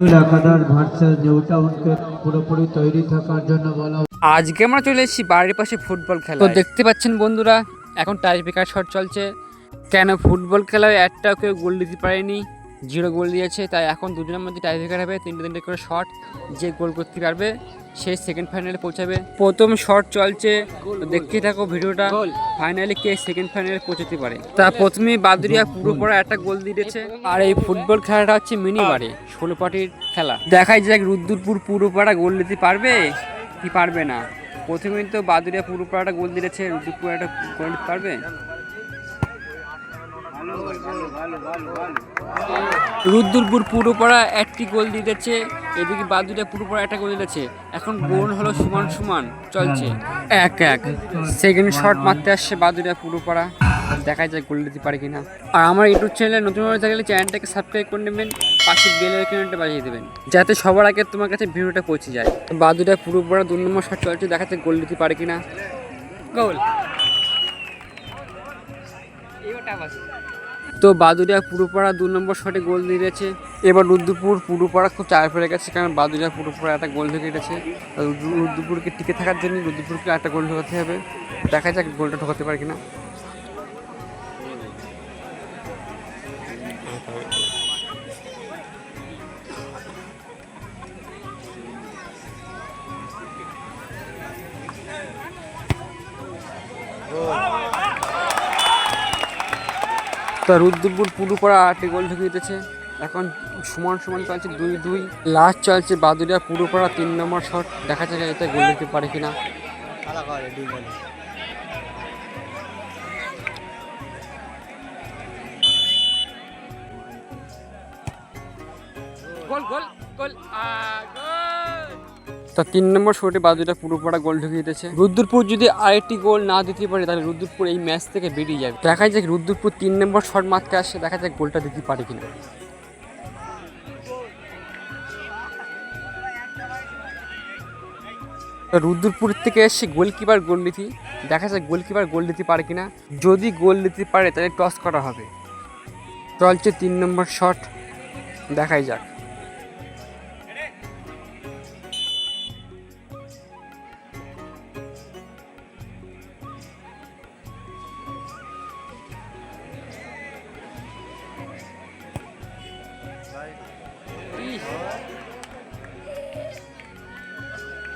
এলাকাদার versus new টাউনকে পুরোপুরি তৈরি থাকার জন্য বলা আজকে আমরা চলে এসেছি বাড়ির পাশে ফুটবল খেলা তো দেখতে পাচ্ছেন বন্ধুরা এখন টাইস বিকাশ শট চলছে। কেন ফুটবল খেলায় একটা কেউ গোল দিতে পারেনি? জিরো গোল দিয়েছে তাই এখন দুজনের মধ্যে টাই ব্রেকার হবে তিনটে তিনটে করে শট যে গোল করতে পারবে সে সেকেন্ড ফাইনালে পৌঁছাবে। প্রথম শট চলছে দেখতে থাকো ভিডিওটা ফাইনালে কে সেকেন্ড ফাইনালে পৌঁছাতে পারে। তা প্রথমে বাদুরিয়া পুরো পড়া একটা গোল দিয়েছে। আর এই ফুটবল খেলাটা হচ্ছে মিনি বারে ষোলো পাটির খেলা। দেখাই যাক রুদ্দুরপুর পুরোপাড়া গোল দিতে পারবে কি পারবে না। প্রথমেই তো বাদুরিয়া পুরোপাড়াটা গোল দিয়েছে রুদ্দুরপুর একটা গোল পারবে? রুদ্দুরপুর পুরোপাড়া একটি গোল দিতেছে এদিকে বাদুটা পুরোপাড়া একটা গোল দিতেছে এখন গোল হলো সমান সমান চলছে। এক এক সেকেন্ড শট মারতে আসছে বাদুরিয়া পুরোপাড়া। দেখা যায় গোল দিতে পারে কিনা। আর আমার ইউটিউব চ্যানেলে নতুন হয়ে থাকলে চ্যানেলটাকে সাবস্ক্রাইব করে নেবেন পাশে বেল আইকনটা বাজিয়ে দেবেন যাতে সবার আগে তোমার কাছে ভিডিওটা পৌঁছে যায়। বাদুরিয়া পুরোপাড়া দু নম্বর শট চলছে দেখা যায় গোল দিতে পারে কিনা। গোল। তো বাদুরিয়া পুরুপাড়া দু নম্বর শটে গোল দিয়েছে। এবার রুদ্রপুর পুরুপাড়া খুব চার পড়ে গেছে কারণ বাদুরিয়া পুরোপাড়া একটা গোল ঢুকে গেছে। রুদ্রপুরকে টিকে থাকার জন্য রুদ্রপুরকে একটা গোল ঢোকাতে হবে। দেখা যাক গোলটা ঢোকাতে পারে কিনা। তা রুদ্রপুর পুরুপাড়া আটটি গোল ঢুকে দিতেছে এখন সমান সমান চলছে দুই দুই। লাস্ট চলছে বাদুরিয়া পুরুপাড়া তিন নম্বর শট। দেখা যাক এতে গোল দিতে পারে কিনা। গোল। গোল গোল। তা তিন নম্বর শটে বাদুটা পুরোপাড়া গোল ঢুকিয়ে দিয়েছে। রুদ্রপুর যদি আরেকটি গোল না দিতে পারে, তাহলে রুদ্রপুর এই ম্যাচ থেকে বেরিয়ে যাবে। দেখা যাক রুদ্রপুর তিন নম্বর শট মারতে আসছে দেখা যাক গোলটা দিতে পারে কিনা। রুদ্রপুর থেকে এসে গোলকিপার গোল দিতি দেখা যাক গোলকিপার গোল দিতে পারে কিনা। যদি গোল দিতে পারে, তাহলে টস করা হবে। চলছে তিন নম্বর শট দেখাই যাক।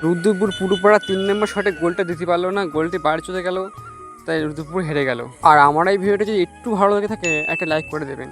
রুদ্রপুর পুরোপাড়া তিন নম্বর শটে গোলটা দিতে পারল না, গোলটি বাইরে চলে গেল, তাই রুদ্রপুর হেরে গেল। আর আমার এই ভিডিওটা যদি একটু ভালো লেগে থাকে, একটা লাইক করে দেবেন।